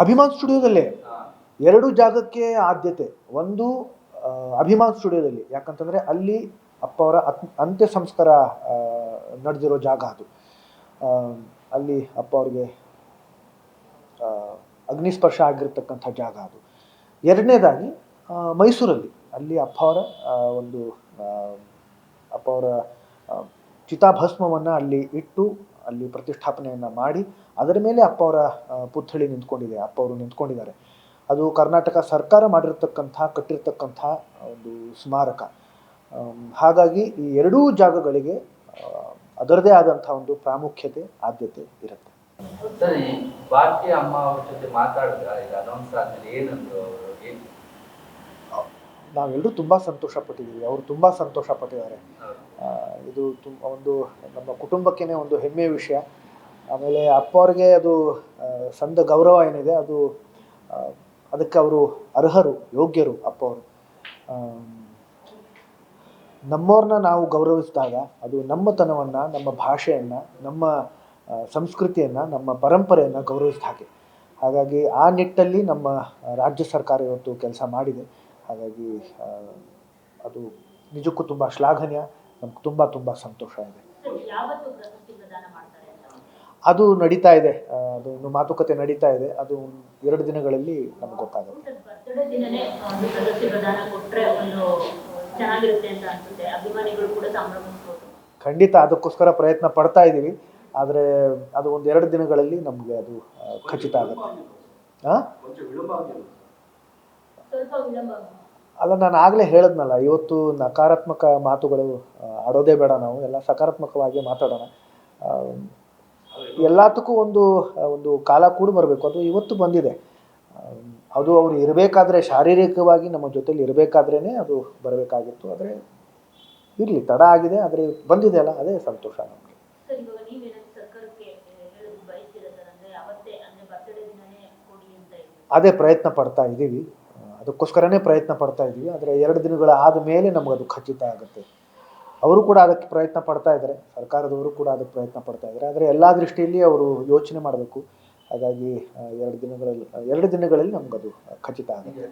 ಅಭಿಮಾನ್ ಸ್ಟುಡಿಯೋದಲ್ಲೇ ಎರಡು ಜಾಗಕ್ಕೆ ಆದ್ಯತೆ. ಒಂದು ಅಭಿಮಾನ್ ಸ್ಟುಡಿಯೋದಲ್ಲಿ. ಯಾಕಂತಂದರೆ ಅಲ್ಲಿ ಅಪ್ಪ ಅವರ ಅತ್- ಅಂತ್ಯ ಸಂಸ್ಕಾರ ನಡೆದಿರೋ ಜಾಗ ಅದು. ಅಲ್ಲಿ ಅಪ್ಪ ಅವ್ರಿಗೆ ಅಗ್ನಿಸ್ಪರ್ಶ ಆಗಿರ್ತಕ್ಕಂಥ ಜಾಗ ಅದು. ಎರಡನೇದಾಗಿ ಮೈಸೂರಲ್ಲಿ. ಅಲ್ಲಿ ಅಪ್ಪ ಅವರ ಒಂದು ಅಪ್ಪ ಅವರ ಚಿತಾಭಸ್ಮವನ್ನು ಅಲ್ಲಿ ಇಟ್ಟು ಅಲ್ಲಿ ಪ್ರತಿಷ್ಠಾಪನೆಯನ್ನು ಮಾಡಿ ಅದರ ಮೇಲೆ ಅಪ್ಪ ಅವರ ಪುತ್ಥಳಿ ನಿಂತ್ಕೊಂಡಿದೆ, ಅಪ್ಪ ಅವರು ನಿಂತ್ಕೊಂಡಿದ್ದಾರೆ. ಅದು ಕರ್ನಾಟಕ ಸರ್ಕಾರ ಮಾಡಿರ್ತಕ್ಕಂಥ, ಕಟ್ಟಿರ್ತಕ್ಕಂಥ ಒಂದು ಸ್ಮಾರಕ. ಹಾಗಾಗಿ ಈ ಎರಡೂ ಜಾಗಗಳಿಗೆ ಅದರದೇ ಆದಂಥ ಒಂದು ಪ್ರಾಮುಖ್ಯತೆ, ಆದ್ಯತೆ ಇರುತ್ತೆ. ಸರಿ ಭಾರತೀಯ ಅಮ್ಮ ಅವ್ರ ಜೊತೆ ಮಾತಾಡಿದ್ರೆ, ಈಗ ಅನೌನ್ಸ್ ಆದ್ಮೇಲೆ ಏನಂದ್ರು ಏನು ನಾವೆಲ್ಲರೂ ತುಂಬ ಸಂತೋಷ ಪಟ್ಟಿದ್ದೀವಿ ಅವರು ತುಂಬ ಸಂತೋಷ ಪಟ್ಟಿದ್ದಾರೆ ಇದು ತುಂಬ ಒಂದು ನಮ್ಮ ಕುಟುಂಬಕ್ಕೇ ಒಂದು ಹೆಮ್ಮೆಯ ವಿಷಯ. ಆಮೇಲೆ ಅಪ್ಪ ಅವ್ರಿಗೆ ಅದು ಸಂದ ಗೌರವ ಏನಿದೆ ಅದು ಅದಕ್ಕೆ ಅವರು ಅರ್ಹರು ಯೋಗ್ಯರು ಅಪ್ಪ ಅವರು ನಮ್ಮವ್ರನ್ನ ನಾವು ಗೌರವಿಸಿದಾಗ ಅದು ನಮ್ಮತನವನ್ನು ನಮ್ಮ ಭಾಷೆಯನ್ನು ನಮ್ಮ ಸಂಸ್ಕೃತಿಯನ್ನು ನಮ್ಮ ಪರಂಪರೆಯನ್ನು ಗೌರವಿಸಿದ ಹಾಗೆ. ಹಾಗಾಗಿ ಆ ನಿಟ್ಟಲ್ಲಿ ನಮ್ಮ ರಾಜ್ಯ ಸರ್ಕಾರ ಇವತ್ತು ಕೆಲಸ ಮಾಡಿದೆ. ಹಾಗಾಗಿ ಅದು ನಿಜಕ್ಕೂ ತುಂಬ ಶ್ಲಾಘನೀಯ ನಮ್ಗೆ ತುಂಬ ತುಂಬ ಸಂತೋಷ ಇದೆ. ಯಾವತ್ತು ಪ್ರಶಸ್ತಿ ಮಾಡ್ತಾರೆ ಅಂತ ಅದು ನಡೀತಾ ಇದೆ ಅದು ಇನ್ನು ಮಾತುಕತೆ ನಡೀತಾ ಇದೆ ಅದು ಎರಡು ದಿನಗಳಲ್ಲಿ ನಮ್ಗೆ ಗೊತ್ತಾಗುತ್ತೆ. ಖಂಡಿತ ಅದಕ್ಕೋಸ್ಕರ ಪ್ರಯತ್ನ ಪಡ್ತಾ ಇದ್ದೀವಿ ಆದರೆ ಅದು ಒಂದು ಎರಡು ದಿನಗಳಲ್ಲಿ ನಮಗೆ ಅದು ಖಚಿತ ಆಗುತ್ತೆ. ಹಾಂ ಅಲ್ಲ ನಾನು ಆಗಲೇ ಹೇಳಿದ್ನಲ್ಲ ಇವತ್ತು ನಕಾರಾತ್ಮಕ ಮಾತುಗಳು ಆಡೋದೇ ಬೇಡ ನಾವು ಎಲ್ಲ ಸಕಾರಾತ್ಮಕವಾಗಿ ಮಾತಾಡೋಣ. ಎಲ್ಲದಕ್ಕೂ ಒಂದು ಒಂದು ಕಾಲ ಕೂಡ ಬರಬೇಕು ಅದು ಇವತ್ತು ಬಂದಿದೆ. ಅದು ಅವರು ಇರಬೇಕಾದ್ರೆ ಶಾರೀರಿಕವಾಗಿ ನಮ್ಮ ಜೊತೆಲಿ ಇರಬೇಕಾದ್ರೇ ಅದು ಬರಬೇಕಾಗಿತ್ತು ಆದರೆ ಇರಲಿ ತಡ ಆಗಿದೆ ಆದರೆ ಬಂದಿದೆ ಅಲ್ಲ ಅದೇ ಸಂತೋಷ ನಮಗೆ. ಅದೇ ಪ್ರಯತ್ನ ಪಡ್ತಾ ಇದ್ದೀವಿ ಅದಕ್ಕೋಸ್ಕರನೇ ಪ್ರಯತ್ನ ಪಡ್ತಾ ಇದ್ದೀವಿ. ಆದರೆ ಎರಡು ದಿನಗಳ ಆದ ಮೇಲೆ ನಮಗೆ ಅದು ಖಚಿತ ಆಗುತ್ತೆ. ಅವರು ಕೂಡ ಅದಕ್ಕೆ ಪ್ರಯತ್ನ ಪಡ್ತಾ ಇದ್ದಾರೆ. ಸರ್ಕಾರದವರು ಕೂಡ ಅದಕ್ಕೆ ಪ್ರಯತ್ನ ಪಡ್ತಾ ಇದ್ದಾರೆ. ಆದರೆ ಎಲ್ಲ ದೃಷ್ಟಿಯಲ್ಲಿ ಅವರು ಯೋಚನೆ ಮಾಡಬೇಕು. ಹಾಗಾಗಿ ಎರಡು ದಿನಗಳಲ್ಲಿ ಎರಡು ದಿನಗಳಲ್ಲಿ ನಮಗದು ಖಚಿತ ಆಗುತ್ತೆ.